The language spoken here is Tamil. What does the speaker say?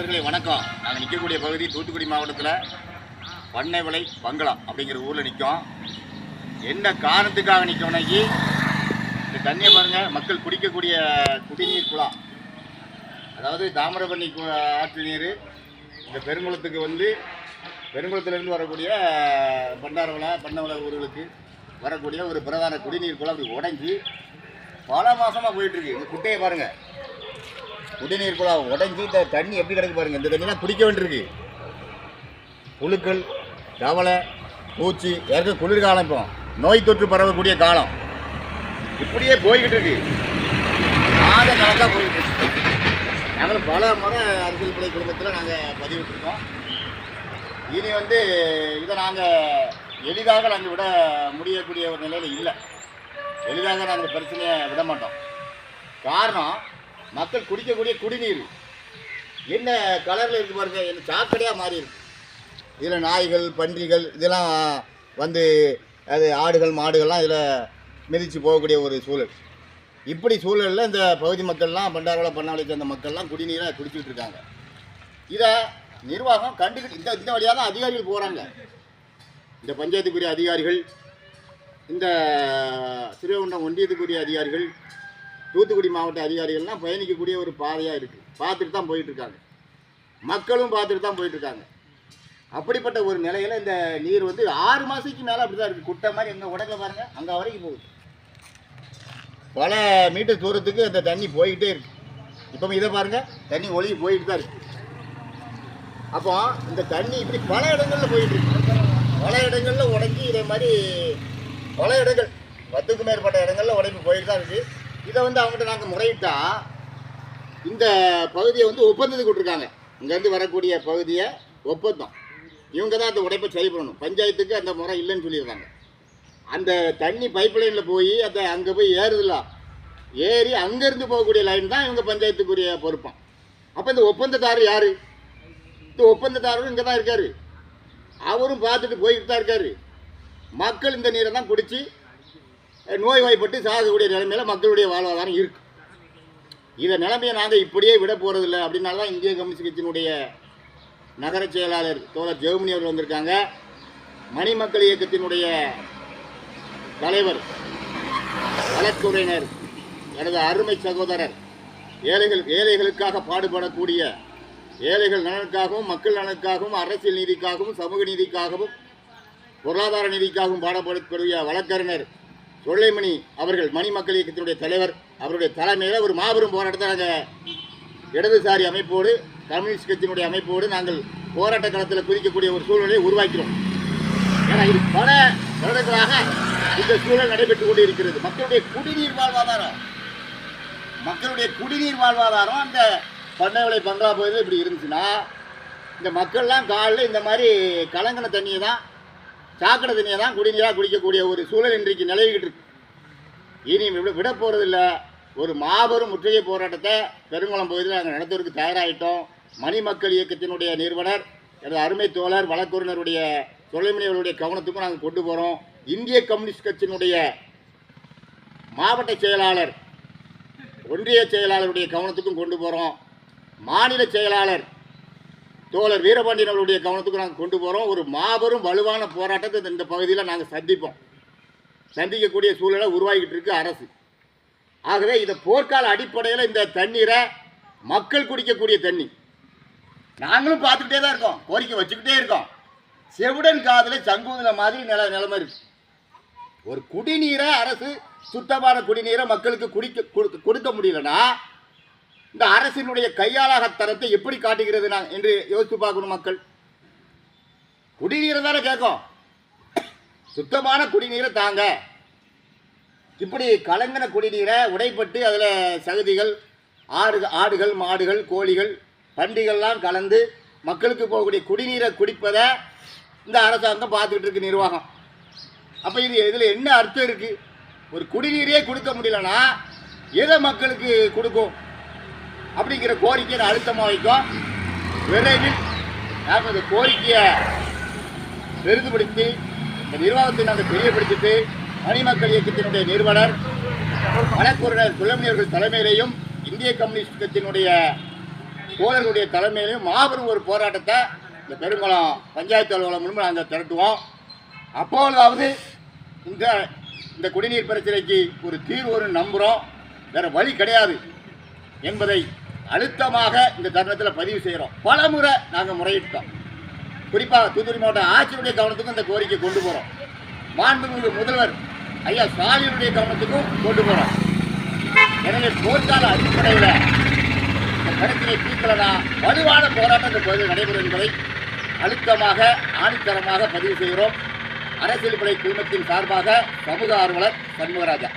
நண்பர்களே வணக்கம். நாங்கள் நிற்கக்கூடிய பகுதி தூத்துக்குடி மாவட்டத்தில் பண்ணைவிலை பங்களா அப்படிங்கிற ஊரில் நிற்கும் என்ன காரணத்துக்காக நிற்கணும்னாக்கி இந்த தண்ணியை பாருங்கள் மக்கள் குடிக்கக்கூடிய குடிநீர் குளம் அதாவது தாமிரபரணி கு- ஆற்று நீர் இந்த பெருங்குளத்துக்கு வந்து பெருங்குளத்துலேருந்து வரக்கூடிய பண்டாரவளை பண்ணவள ஊர்களுக்கு வரக்கூடிய ஒரு பிரதான குடிநீர் குளம் அப்படி உடைஞ்சி பல மாதமாக போயிட்டுருக்கு இந்த குட்டையை பாருங்கள் குடிநீர் குழா உடஞ்சி இந்த தண்ணி எப்படி கிடக்கு பாருங்க. இந்த தண்ணிலாம் குடிக்க வேண்டியிருக்கு. புழுக்கள் தவளை பூச்சி ஏற்க குளிர்காலம் இப்போ. நோய் தொற்று பரவக்கூடிய காலம். இப்படியே போய்கிட்டு இருக்கு. மாத கணக்காக போய்கிட்டு இருக்கு. நாங்கள் பல முறை அரசியல் பிள்ளை குடும்பத்தில் நாங்கள் பதிவிட்டிருக்கோம். இனி வந்து இதை நாங்கள் எளிதாக நாங்கள் விட முடியக்கூடிய ஒரு நிலையில் இல்லை. எளிதாக நாங்கள் பிரச்சனையை விட மாட்டோம். காரணம் மக்கள் குடிக்கக்கூடிய குடிநீர். என்ன கலரில் இருக்கு பாருங்க என்ன சாக்கடையாக மாறி இருக்கு. இதில் நாய்கள் பன்றிகள் இதெல்லாம் வந்து அது ஆடுகள் மாடுகள்லாம் இதில் மிதித்து போகக்கூடிய ஒரு சூழல். இப்படி சூழலில் இந்த பகுதி மக்கள்லாம் பண்டாரவளை பண்ணாலை சேர்ந்த மக்கள்லாம் குடிநீரை குடிச்சிட்டு இருக்காங்க. இதை நிர்வாகம் கண்டுக்கிட்டு இந்த இந்த வழியாக தான் அதிகாரிகள் போகிறாங்க இந்த பஞ்சாயத்துக்குரிய அதிகாரிகள் இந்த திருவைகுண்டம் ஒன்றியத்துக்குரிய அதிகாரிகள் தூத்துக்குடி மாவட்ட அதிகாரிகள்லாம் பயணிக்கக்கூடிய ஒரு பாதையாக இருக்குது பார்த்துட்டு தான் போயிட்டுருக்காங்க. மக்களும் பார்த்துட்டு தான் போயிட்டுருக்காங்க. அப்படிப்பட்ட ஒரு நிலையில் இந்த நீர் வந்து ஆறு மாதத்துக்கு மேலே அப்படி தான் இருக்குது குட்டை மாதிரி எங்கள் உடக்க பாருங்கள் அங்கே வரைக்கும் போகுது. பல மீட்டர் தூரத்துக்கு அந்த தண்ணி போய்கிட்டே இருக்கு. இப்போ இதை பாருங்கள் தண்ணி ஒழுகி போயிட்டு தான் இருக்கு. அப்போ இந்த தண்ணி இப்படி பல இடங்களில் போயிட்டு இருக்கு. பல இடங்களில் உடஞ்சி இதே மாதிரி பல இடங்கள் பத்துக்கும் மேற்பட்ட இடங்களில் உடைப்பு போயிட்டு தான் இருக்குது இதை வந்து அவங்ககிட்ட நாங்கள் முறையிட்டா இந்த பகுதியை வந்து ஒப்பந்தத்துக்கு விட்டுருக்காங்க. இங்கேருந்து வரக்கூடிய பகுதியை ஒப்பந்தம். இவங்க தான் அந்த உடைப்பை சரி பண்ணணும். பஞ்சாயத்துக்கு அந்த முறை இல்லைன்னு சொல்லியிருக்காங்க. அந்த தண்ணி பைப் லைனில் போய் அந்த அங்கே போய் ஏறுதுல. ஏறி அங்கேருந்து போகக்கூடிய லைன் தான் இவங்க பஞ்சாயத்துக்குரிய பொறுப்பான் அப்போ இந்த ஒப்பந்ததாரர் யார்? இந்த ஒப்பந்ததாரரும் இங்கே தான் இருக்கார். அவரும் பார்த்துட்டு போய்கிட்டு தான் இருக்கார். மக்கள் இந்த நீரை தான் குடித்து நோய்வாய்ப்பட்டு சாகக்கூடிய நிலைமையில் மக்களுடைய வாழ்வாதாரம் இருக்கு. இதை நிலைமையை நாங்கள் இப்படியே விட போகிறதில்ல அப்படின்னால தான் இந்திய கம்யூனிஸ்ட் கட்சியினுடைய நகர செயலாளர் தோழர் ஜெர்மனி அவர் வந்திருக்காங்க. மணிமக்கள் இயக்கத்தினுடைய தலைவர் வழக்குறையினர் எனது அருமை சகோதரர் ஏழைகள் ஏழைகளுக்காக பாடுபடக்கூடிய ஏழைகள் நலனுக்காகவும் மக்கள் நலனுக்காகவும் அரசியல் நீதிக்காகவும் சமூக நீதிக்காகவும் பொருளாதார நீதிக்காகவும் பாடப்படக்கூடிய வழக்கறிஞர் சொல்லைமணி அவர்கள் மணி மக்கள் இயக்கத்தினுடைய தலைவர். அவருடைய தலைமையில் ஒரு மாபெரும் போராட்டத்தை நாங்கள் இடதுசாரி அமைப்போடு கம்யூனிஸ்ட் கட்சியினுடைய அமைப்போடு நாங்கள் போராட்ட களத்தில் குதிக்கக்கூடிய ஒரு சூழ்நிலையை உருவாக்கிறோம் ஏன்னா இது பல வருடங்களாக இந்த சூழல் நடைபெற்றுக் கொண்டு இருக்கிறது மக்களுடைய குடிநீர் வாழ்வாதாரம் மக்களுடைய குடிநீர் வாழ்வாதாரம் அந்த பண்ணைவிளை பங்களா பகுதியில் இப்படி இருந்துச்சுன்னா இந்த மக்கள்லாம் காலையில் இந்த மாதிரி கலங்கின தண்ணியை தான் சாக்கடை தண்ணியை தான் குடிநீராக குடிக்கக்கூடிய ஒரு சூழல் இன்றைக்கு நிலவிக்கிட்டு இருக்கு. இனி விட விட போகிறதில்ல ஒரு மாபெரும் முற்றுகை போராட்டத்தை பெருங்குளம் பகுதியில் நாங்கள் நடத்துவதற்கு தயாராகிட்டோம் மணிமக்கள் இயக்கத்தினுடைய நிறுவனர் எனது அருமை தோழர் வழக்குறிஞருடைய தொலைமணி கவனத்துக்கும் நாங்கள் கொண்டு போகிறோம் இந்திய கம்யூனிஸ்ட் கட்சியினுடைய மாவட்ட செயலாளர் ஒன்றிய செயலாளருடைய கவனத்துக்கும் கொண்டு போகிறோம் மாநில செயலாளர் தோழர் வீரபாண்டியன் அவருடைய கவனத்துக்கு நாங்கள் கொண்டு போகிறோம் ஒரு மாபெரும் வலுவான போராட்டத்தை இந்த- இந்த பகுதியில் நாங்கள் சந்திப்போம். சந்திக்கக்கூடிய சூழலை உருவாகிட்டு இருக்கு அரசு. ஆகவே இந்த போர்க்கால அடிப்படையில் இந்த தண்ணீரை மக்கள் குடிக்கக்கூடிய தண்ணி. நாங்களும் பார்த்துக்கிட்டே தான் இருக்கோம். கோரிக்கை வச்சுக்கிட்டே இருக்கோம். செவிடன் காதில் சங்குதில மாதிரி நில நிலைமை இருக்கு. ஒரு குடிநீரை அரசு சுத்தமான குடிநீரை மக்களுக்கு குடிக்க கொடுக்க முடியலன்னா இந்த அரசினுடைய கையாளாக தரத்தை எப்படி காட்டுகிறது நான் என்று யோசித்து பார்க்கணும் மக்கள். குடிநீரை தானே கேட்கும். சுத்தமான குடிநீரை தாங்க. இப்படி கலங்கின குடிநீரை உடைப்பட்டு அதில் சகதிகள் ஆடு ஆடுகள் மாடுகள் கோழிகள் பண்டிகள்லாம் கலந்து மக்களுக்கு போகக்கூடிய குடிநீரை குடிப்பதை இந்த அரசாங்கம் பார்த்துக்கிட்டு இருக்கு நிர்வாகம். அப்போ இது இதில் என்ன அர்த்தம் இருக்குது ஒரு குடிநீரே கொடுக்க முடியலன்னா எதை மக்களுக்கு கொடுக்கும்? அப்படிங்கிற கோரிக்கையை அழுத்தமாக வைக்கும் விரைவில் நாம் இந்த கோரிக்கையை பெரிதுபடுத்தி இந்த நிர்வாகத்தை நாங்கள் தெரியப்படுத்திட்டு மணிமக்கள் இயக்கத்தினுடைய நிறுவனர் வழக்குரைஞர் குலமணியர்கள் தலைமையிலையும் இந்திய கம்யூனிஸ்ட் கட்சியினுடைய தோழர்களுடைய தலைமையிலையும் மாபெரும் ஒரு போராட்டத்தை இந்த பெருங்குளம் பஞ்சாயத்து அலுவலகம் முன்பு நாங்கள் திரட்டுவோம். அப்போதாவது இந்த இந்த குடிநீர் பிரச்சனைக்கு ஒரு தீர்வுன்னு நம்புகிறோம் வேறு வழி கிடையாது. என்பதை அழுத்தமாக இந்த தருணத்தில் பதிவு செய்கிறோம் பல முறை நாங்கள் முறையிட்டோம். குறிப்பாக தூத்துக்குடி மாவட்ட ஆட்சியுடைய கவனத்துக்கும் இந்த கோரிக்கை கொண்டு போகிறோம் மாண்புமிகு முதல்வர் ஐயா ஸ்டாலினுடைய கவனத்துக்கும் கொண்டு போகிறோம் எனவே போர்க்கால அடிப்படையில் இந்த கருத்தினை தீர்க்கலனா வலுவான போராட்டம் இந்த பகுதியில் நடைபெறும் என்பதை அழுத்தமாக ஆணித்தரமாக பதிவு செய்கிறோம். அரசியல் படை குழுமத்தின் சார்பாக சமூக ஆர்வலர் சண்முகராஜா.